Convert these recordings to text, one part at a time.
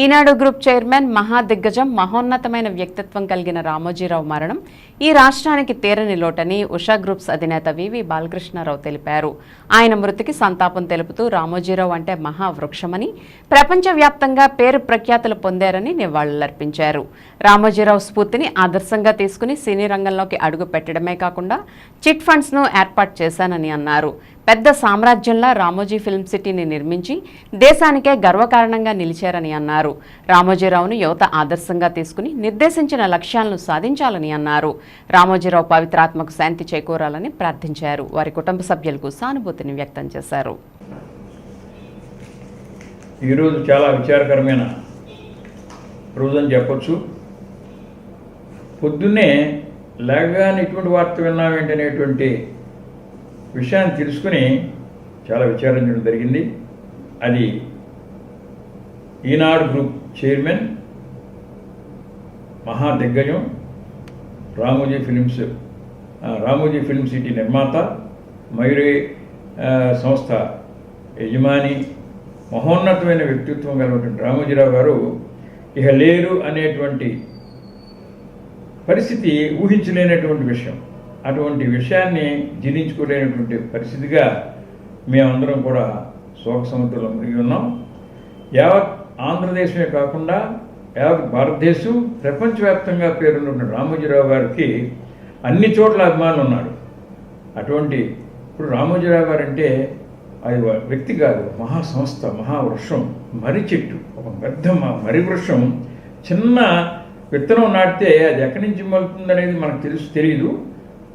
ఈనాడు group chairman మహాదిగ్గజం మహోన్నతమైన వ్యక్తిత్వం కలిగిన రామోజీరావు మరణం ఈ రాష్ట్రానికి తీరని లోటని ఉషా గ్రూప్స్ అధినేత వివి బాలకృష్ణారావు తెలిపారు. ఆయన మృతికి సంతాపం తెలుపుతూ రామోజీరావు అంటే మహావృక్షమని ప్రపంచవ్యాప్తంగా పేరు ప్రఖ్యాతులు పొందారని నివాళులర్పించారు. రామోజీరావు స్ఫూర్తిని ఆదర్శంగా తీసుకుని సినీ రంగంలోకి అడుగు పెట్టడమే కాకుండా చిట్ ఫండ్స్ను ఏర్పాటు చేశానని అన్నారు. పెద్ద సామ్రాజ్యంలా రామోజీ ఫిల్మ్ సిటీని నిర్మించి దేశానికే గర్వకారణంగా నిలిచారని అన్నారు. రామోజీరావును యువత ఆదర్శంగా తీసుకుని నిర్దేశించిన లక్ష్యాలను సాధించాలని అన్నారు. రామోజీరావు పవిత్రాత్మకు శాంతి చేకూరాలని ప్రార్థించారు. వారి కుటుంబ సభ్యులకు సానుభూతిని వ్యక్తం చేశారు. ఈరోజు చాలా విచారకరమైన రోజని చెప్పచ్చు. పొద్దున్నే లేకగానే ఇటువంటి వార్త విన్నామేంటనేటువంటి విషయాన్ని తెలుసుకుని చాలా విచారించడం జరిగింది. అది ఈనాడు గ్రూప్ చైర్మన్ మహా దిగ్గజం Ramoji films Ramoji film city నిర్మాత మయూరి సంస్థ యజమాని మహోన్నతమైన వ్యక్తిత్వం కలిగినటువంటి రామోజీరావు గారు ఇక లేరు అనేటువంటి పరిస్థితి ఊహించలేనటువంటి విషయం. అటువంటి విషయాన్ని జీర్ణించుకోలేనటువంటి పరిస్థితిగా మేమందరం కూడా శోక సముద్రంలో మునిగి ఉన్నాం. యావత్ ఆంధ్రదేశమే కాకుండా యావత్ భారతదేశం ప్రపంచవ్యాప్తంగా పేరున్న రామోజీరావు గారికి అన్ని చోట్ల అభిమానులు ఉన్నారు. అటువంటి ఇప్పుడు రామోజీరావు గారు అంటే అది ఒక వ్యక్తి కాదు మహాసంస్థ మహావృక్షం మర్రి చెట్టు ఒక పెద్ద మర్రి వృక్షం. చిన్న విత్తనం నాటితే అది ఎక్కడి నుంచి మొలుతుంది అనేది మనకు తెలుసు తెలియదు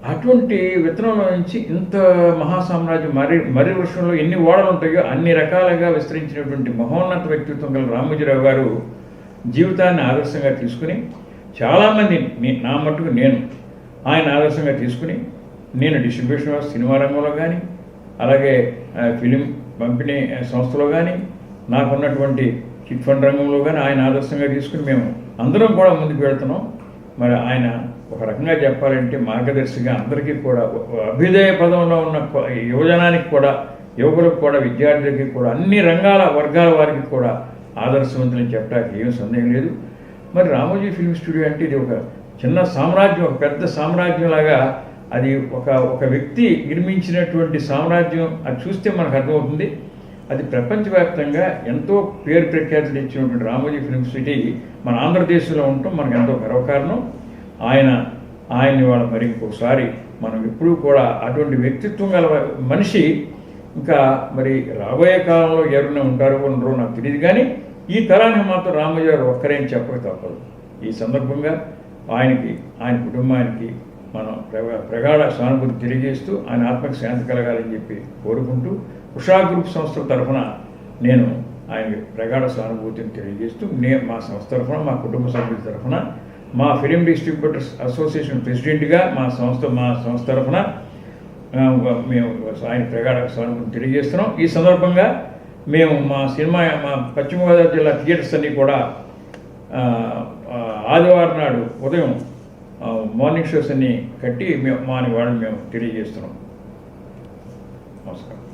అటువంటి విత్తనంలో నుంచి ఇంత మహాసామ్రాజ్యం మరి మరి వృక్షంలో ఎన్ని ఓడలు ఉంటాయో అన్ని రకాలుగా విస్తరించినటువంటి మహోన్నత వ్యక్తిత్వం గల రామోజీరావు గారు జీవితాన్ని ఆదర్శంగా తీసుకుని చాలామంది నా మట్టుకు నేను ఆయన ఆదర్శంగా తీసుకుని నేను డిస్ట్రిబ్యూషన్ సినిమా రంగంలో కానీ అలాగే ఫిలిం పంపిణీ సంస్థలో కానీ నాకున్నటువంటి చిట్ ఫండ్ రంగంలో కానీ ఆయన ఆదర్శంగా తీసుకుని మేము అందరం కూడా ముందుకు వెళ్తున్నాం. మరి ఆయన ఒక రకంగా చెప్పాలంటే మార్గదర్శిగా అందరికీ కూడా అభ్యుదయ పదంలో ఉన్న యువజనానికి కూడా యువకులకు కూడా విద్యార్థులకి కూడా అన్ని రంగాల వర్గాల వారికి కూడా ఆదర్శవంతులని చెప్పడానికి ఏం సందేహం లేదు. మరి రామోజీ ఫిల్మ్ స్టూడియో అంటే ఇది ఒక చిన్న సామ్రాజ్యం ఒక పెద్ద సామ్రాజ్యం లాగా అది ఒక ఒక వ్యక్తి నిర్మించినటువంటి సామ్రాజ్యం అది చూస్తే మనకు అర్థమవుతుంది. అది ప్రపంచవ్యాప్తంగా ఎంతో పేరు ప్రఖ్యాతులు ఇచ్చినటువంటి రామోజీ ఫిల్మ్ సిటీ మన ఆంధ్రదేశంలో ఉండటం మనకు ఎంతో గర్వకారణం. ఆయన ఆయన్ని వాళ్ళ మరి ఇంకోసారి మనం ఎప్పుడూ కూడా అటువంటి వ్యక్తిత్వం గల మనిషి ఇంకా మరి రాబోయే కాలంలో ఎవరైనా ఉంటారో ఉండరో నాకు తెలియదు కానీ ఈ తరానికి మాత్రం రామోజీ గారు ఒక్కరే చెప్పక తప్పదు. ఈ సందర్భంగా ఆయనకి ఆయన కుటుంబానికి మనం ప్రగాఢ సానుభూతి తెలియజేస్తూ ఆయన ఆత్మకు శాంతి కలగాలని చెప్పి కోరుకుంటూ ఉషా గ్రూప్ సంస్థ తరఫున నేను ఆయనకి ప్రగాఢ సానుభూతిని తెలియజేస్తూ నే మా సంస్థ తరఫున మా కుటుంబ సభ్యుల తరఫున మా ఫిలిం డిస్ట్రిబ్యూటర్స్ అసోసియేషన్ ప్రెసిడెంట్గా మా సంస్థ మా సంస్థ తరఫున మేము ఆయన ప్రగాఢ సానుభూతిని తెలియజేస్తున్నాం. ఈ సందర్భంగా మేము మా సినిమా మా పశ్చిమ గోదావరి జిల్లా థియేటర్స్ అన్నీ కూడా ఆదివారం నాడు ఉదయం మార్నింగ్ షోస్ అన్ని కట్టి మేము మా వాళ్ళని మేము తెలియజేస్తున్నాం. నమస్కారం.